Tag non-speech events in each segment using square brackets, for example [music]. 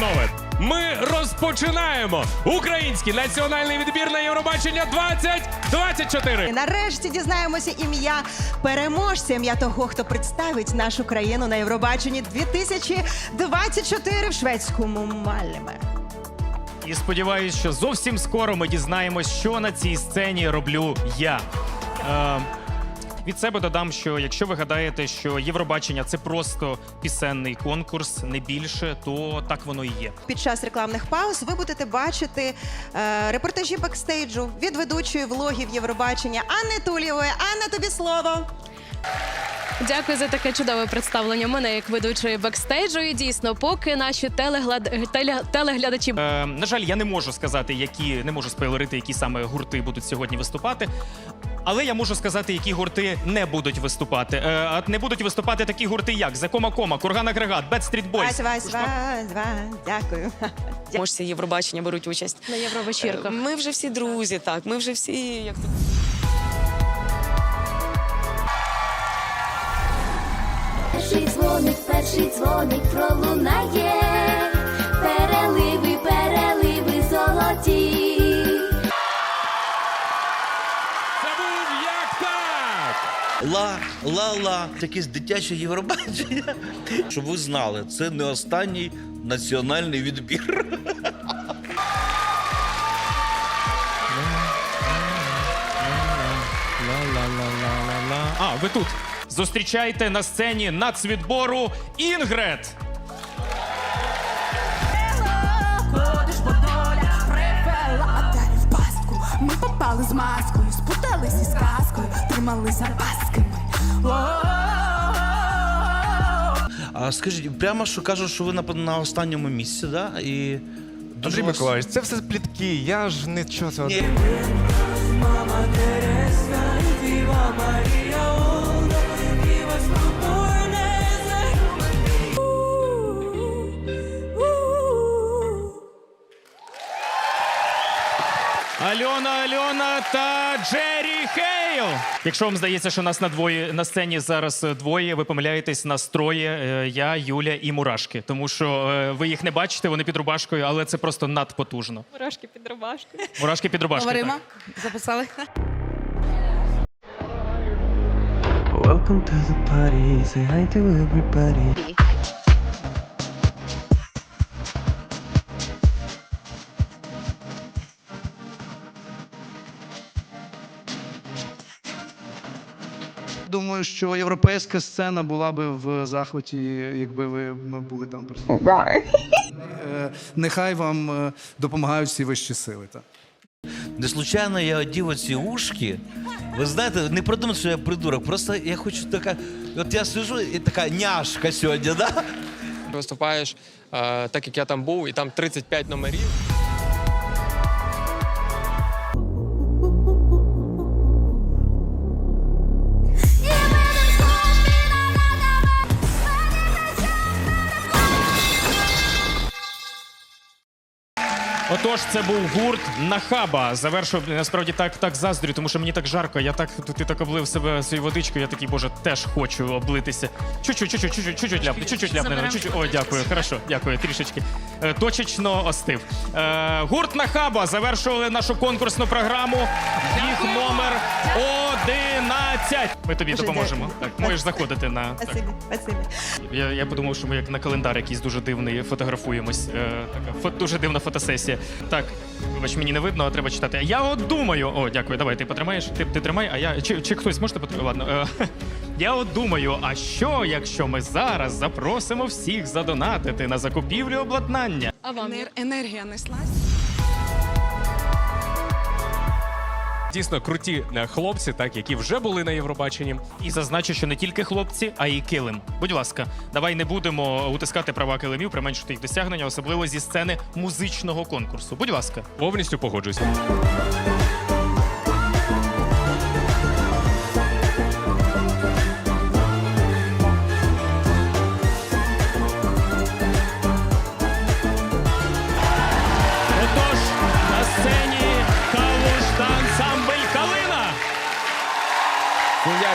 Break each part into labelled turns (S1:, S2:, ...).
S1: панове, ми розпочинаємо український національний відбір на Євробачення 2024.
S2: І нарешті дізнаємося ім'я переможця, ім'я того, хто представить нашу країну на Євробаченні 2024 в шведському Мальме.
S3: І сподіваюсь, що зовсім скоро ми дізнаємось, що на цій сцені роблю я. Е, від себе додам, що якщо ви гадаєте, що Євробачення це просто пісенний конкурс, не більше, то так воно і є.
S2: Під час рекламних пауз ви будете бачити е, репортажі бекстейджу від ведучої влогів Євробачення Анни Тулєвої. Анна, тобі слово.
S4: Дякую за таке чудове представлення мене як ведучої бекстейджу. І дійсно, поки наші телеглад... теле... телеглядачі
S3: Е, на жаль, я не можу сказати, які не можу спойлерити, які саме гурти будуть сьогодні виступати. Але я можу сказати, які гурти не будуть виступати. Е, а не будуть виступати такі гурти, як Закома Кома, Курган Агрегат, Backstreet Boys.
S2: Вась, вась, вась, вась. Дякую.
S5: Можці Євробачення беруть участь.
S4: на євровечірках.
S5: Ми вже всі друзі, так. Ми вже всі як то
S6: Перший дзвоник, перший дзвоник пролунає,
S1: так!
S7: Ла, ла, ла, якесь дитяче Євробачення. Щоб ви знали, це не останній національний відбір.
S3: Ла-ла-ла-ла-ла-ла. А, ви тут. Зустрічайте на сцені нацвідбору Інгрет.
S8: Ходиш, бо доля привела а далі в пастку. Ми попали з казкою, тримали за пасками.
S7: А скажіть, прямо що кажуть, що ви на, на останньому місці, да? І дуже
S9: Андрій
S7: вас-
S9: Миколаївич, це все плітки. Я ж нічого цього.
S7: Ні.
S3: Альона Альона та Джері Хейл. Якщо вам здається, що нас на двоє на сцені зараз двоє, ви помиляєтесь нас троє. е, Я, Юля і Мурашки. Тому що е, ви їх не бачите, вони під рубашкою, але це просто надпотужно.
S4: Мурашки під рубашкою.
S3: Мурашки під рубашкою.
S8: Говоримо,
S3: так.
S8: записали.
S10: Welcome to the party. Say hi to everybody.
S11: Думаю, що європейська сцена була би в захваті, якби ви були там присутні. Е, Нехай вам е, допомагають всі вищі сили. Так.
S7: Не случайно я одів оці ушки. Ви знаєте, не продумайте, що я придурок. Просто я хочу така. От я сижу і така няшка сьогодні, да?
S12: Виступаєш, е, так як я там був, і там 35 номерів.
S3: Отож, це був гурт Нахаба. Завершив насправді так, так заздрю, тому що мені так жарко. Я так ти так облив себе свою водичкою. Я такий, боже, теж хочу облитися. Чуть-чуть, чуть-чуть, чуть-чуть, чуть-чуть ляпне, чуть-чуть ляпне. Чуть-чуть. О, дякую, хорошо, дякую, трішечки. Е, Точечно остив. Е, гурт Нахаба завершували нашу конкурсну програму. Їх номер 11. Ми тобі
S2: Дуже
S3: допоможемо.
S2: дякую.
S3: Так, можеш заходити на так.
S2: Спасибі, спасибі.
S3: Я, я подумав, що ми як на календар якийсь дуже дивний фотографуємось. Е, така фо, дуже дивна фотосесія. Так, вибач, мені не видно, а треба читати. Я от думаю. О, дякую, давай, ти потримаєш. Ти, ти тримай, а я. Чи, чи хтось можете потримати? Ладно. Е, [laughs] я от думаю, а що, якщо ми зараз запросимо всіх задонатити на закупівлю обладнання?
S4: А вам
S8: Енер- енергія неслась.
S1: Дійсно круті е, хлопці, так, які вже були на Євробаченні.
S3: І зазначу, що не тільки хлопці, а й килим. Будь ласка, давай не будемо утискати права килимів, применшити їх досягнення, особливо зі сцени музичного конкурсу. Будь ласка.
S1: Повністю погоджуюсь.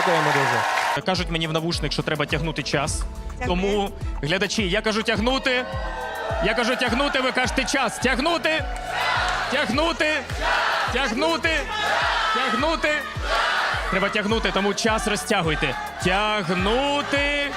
S1: Дякуємо дуже.
S3: Кажуть мені в навушник, що треба тягнути час. Тому глядачі, я кажу тягнути. Я кажу тягнути, ви кажете час. Тягнути! Тягнути! Тягнути! Тягнути! Треба тягнути, тому час розтягуйте. Тягнути!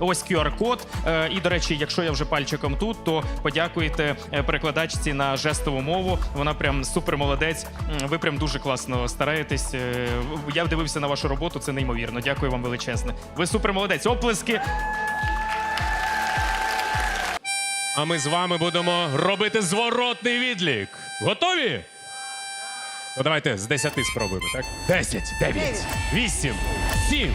S3: Ось QR-код. Е, І, до речі, якщо я вже пальчиком тут, то подякуйте е, перекладачці на жестову мову. Вона прям супер молодець. Ви прям дуже класно стараєтесь. Е, Я дивився на вашу роботу, це неймовірно. Дякую вам величезне. Ви супер молодець. Оплески.
S1: А ми з вами будемо робити зворотний відлік. Готові? Ну давайте з 10 спробуємо, так? 10, 9, 8, 7.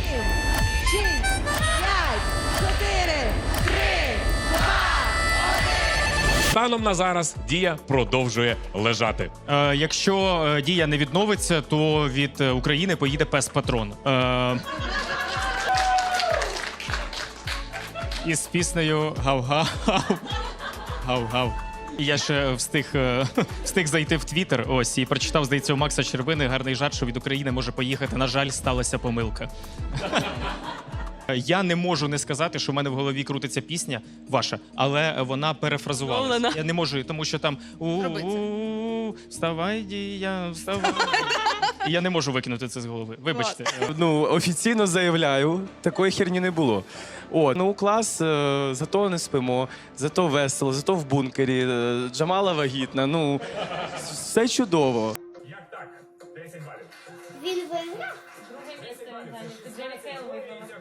S1: Станом на зараз дія продовжує лежати.
S3: Е, якщо е, дія не відновиться, то від е, України поїде пес патрон. Е, із піснею гав-гав. Гав-гав. Я ще встиг, е, встиг зайти в Твіттер, ось і прочитав, здається, у Макса Червини гарний жарт, що від України може поїхати. На жаль, сталася помилка. Я не можу не сказати, що в мене в голові крутиться пісня ваша, але вона перефразувалася. Я не можу, тому що там у вставай, дія, вставай. [laughs] І я не можу викинути це з голови. Вибачте.
S10: Ну, офіційно заявляю, такої херні не було. О, ну клас, е, зато не спимо, зато весело, зато в бункері. е, Джамала вагітна. Ну, все чудово.
S6: Він виграв? Ні!